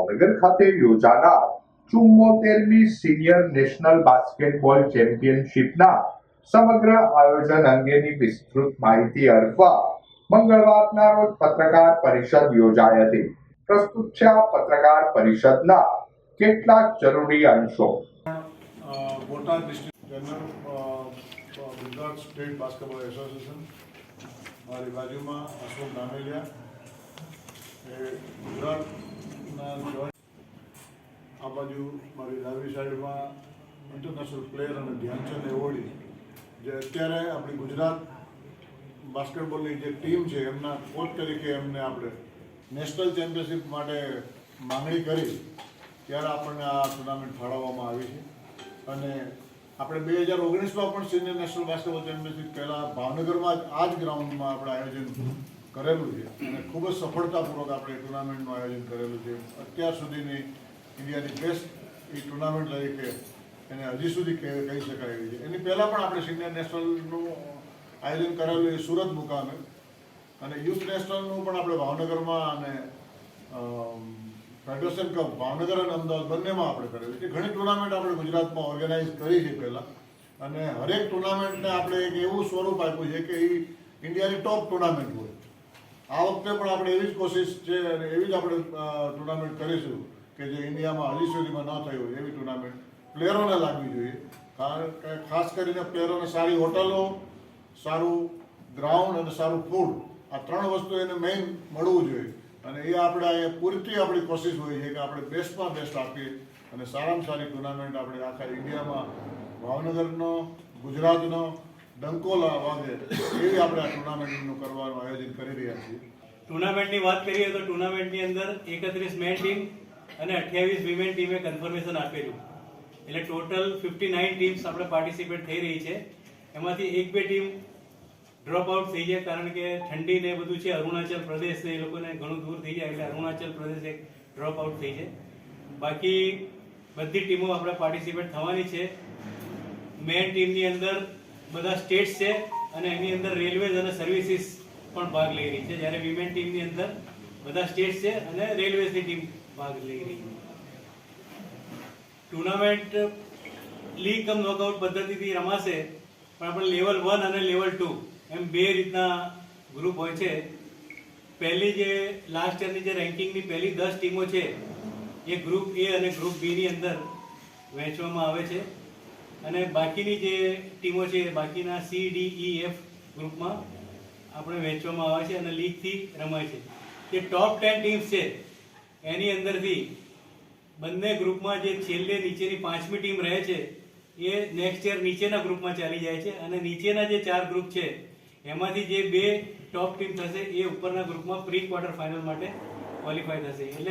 ભાવનગર ખાતે યોજાનાર ચુમ્મોતેરમી સિનિયર નેશનલ બાસ્કેટબોલ ચેમ્પિયનશિપના સમગ્ર આયોજન અંગેની વિસ્તૃત માહિતી અર્પવા મંગળવારના રોજ પત્રકાર પરિષદ યોજાઈ હતી. પ્રસ્તુત છે આ પત્રકાર પરિષદના કેટલાક જરૂરી અંશો. Botad district general Gujarat state basketball association, મારી બાજુમાં અશોક ધામેલિયા, એ ગુજરાતના જોઈન્ટ આ બાજુ મારી ડાબી સાઈડમાં ઇન્ટરનેશનલ પ્લેયર અને ધ્યાનચંદ એવોર્ડી જે અત્યારે આપણી ગુજરાત બાસ્કેટબોલની જે ટીમ છે, એમના કોચ તરીકે એમને આપણે નેશનલ ચેમ્પિયનશિપ માટે માંગણી કરી. ત્યારે આપણને આ ટુર્નામેન્ટ ફાળવવામાં આવી છે. અને આપણે બે હજાર ઓગણીસમાં પણ સિનિયર નેશનલ બાસ્કેટબોલ ચેમ્પિયનશિપ પહેલાં ભાવનગરમાં આ જ ગ્રાઉન્ડમાં આપણે આયોજન કરેલું છે. અને ખૂબ જ સફળતાપૂર્વક આપણે ટુર્નામેન્ટનું આયોજન કરેલું છે. અત્યાર સુધીની ઇન્ડિયાની બેસ્ટ એ ટુર્નામેન્ટ તરીકે એને હજી સુધી કહી શકાય એવી છે. એની પહેલાં પણ આપણે સિનિયર નેશનલનું આયોજન કરેલું એ સુરત મુકામે. અને યુથ નેશનલનું પણ આપણે ભાવનગરમાં અને ફેડરેશન કપ ભાવનગર અને અમદાવાદ બંનેમાં આપણે કરેલું છે. ઘણી ટુર્નામેન્ટ આપણે ગુજરાતમાં ઓર્ગેનાઇઝ કરી છે પહેલાં. અને હરેક ટુર્નામેન્ટને આપણે એક એવું સ્વરૂપ આપ્યું છે કે એ ઇન્ડિયાની ટોપ ટુર્નામેન્ટ હોય. આ વખતે પણ આપણે એવી જ કોશિશ છે અને એવી જ આપણે ટુર્નામેન્ટ કરીશું કે જે ઇન્ડિયામાં હજી સુધીમાં ન થઈ હોય એવી ટુર્નામેન્ટ પ્લેયરોને લાગવી જોઈએ. કારણ કે ખાસ કરીને પ્લેયરોને સારી હોટલો, સારું ગ્રાઉન્ડ અને સારું ફૂડ આ ત્રણ વસ્તુ એને મેઇન મળવું જોઈએ. અને એ આપણે અહીંયા પૂરતી આપણી કોશિશ હોય છે કે આપણે બેસ્ટમાં બેસ્ટ આપીએ અને સારામાં સારી ટુર્નામેન્ટ આપણે આખા ઇન્ડિયામાં ભાવનગરનો, ગુજરાતનો, ડંકોલા વાગે એવી આપણે આ ટુર્નામેન્ટનું કરવાનું આયોજન કરી રહ્યા છીએ ટુર્નામેન્ટની વાત કરીએ તો ટુર્નામેન્ટની અંદર એકત્રીસ મેન ટીમ અને અઠ્યાવીસ વિમેન ટીમે કન્ફર્મેશન આપેલું. એટલે ટોટલ ફિફ્ટી નાઇન ટીમ્સ આપણે પાર્ટિસિપેટ થઈ રહી છે. એમાંથી એક બે ટીમ ડ્રોપ આઉટ થઈ જાય કારણ કે ઠંડી ને બધું છે, અરુણાચલ પ્રદેશ એ લોકોને ઘણું દૂર થઈ જાય એટલે અરુણાચલ પ્રદેશ એક ડ્રોપ આઉટ થઈ જાય બાકી બધી ટીમો આપણે પાર્ટિસિપેટ થવાની છે. મેન ટીમની અંદર બધા સ્ટેટ્સ છે અને એની અંદર રેલવેઝ અને સર્વિસીસ પણ ભાગ લઈ રહી છે. જ્યારે વિમેન ટીમની અંદર બધા સ્ટેટ છે અને રેલવેની ટીમ ભાગ લઈ રહી છે. ટુર્નામેન્ટ લીગ કમ નોકઆઉટ પદ્ધતિથી રમાશે, પણ આપણે લેવલ વન અને લેવલ ટુ એમ બે રીતના ગ્રુપ હોય છે. પહેલી જે લાસ્ટ યરની જે રેન્કિંગની પહેલી દસ ટીમો છે, એ ગ્રુપ એ અને ગ્રુપ બીની અંદર વહેંચવામાં આવે છે. અને બાકીની જે ટીમો છે, બાકીના સી ડી ઈ એફ ગ્રુપમાં આપણે વહેંચવામાં આવે છે અને લીગથી રમાય છે. જે ટોપ ટેન ટીમ્સ છે, એની અંદરથી બંને ગ્રુપમાં જે છેલ્લે નીચેની પાંચમી ટીમ રહે છે, એ નેક્સ્ટ યર નીચેના ગ્રુપમાં ચાલી જાય છે અને નીચેના જે ચાર ગ્રુપ છે, એમાંથી જે બે ટોપ ટીમ થશે, એ ઉપરના ગ્રુપમાં પ્રી ક્વાર્ટર ફાઇનલ માટે ક્વોલિફાય થશે. એટલે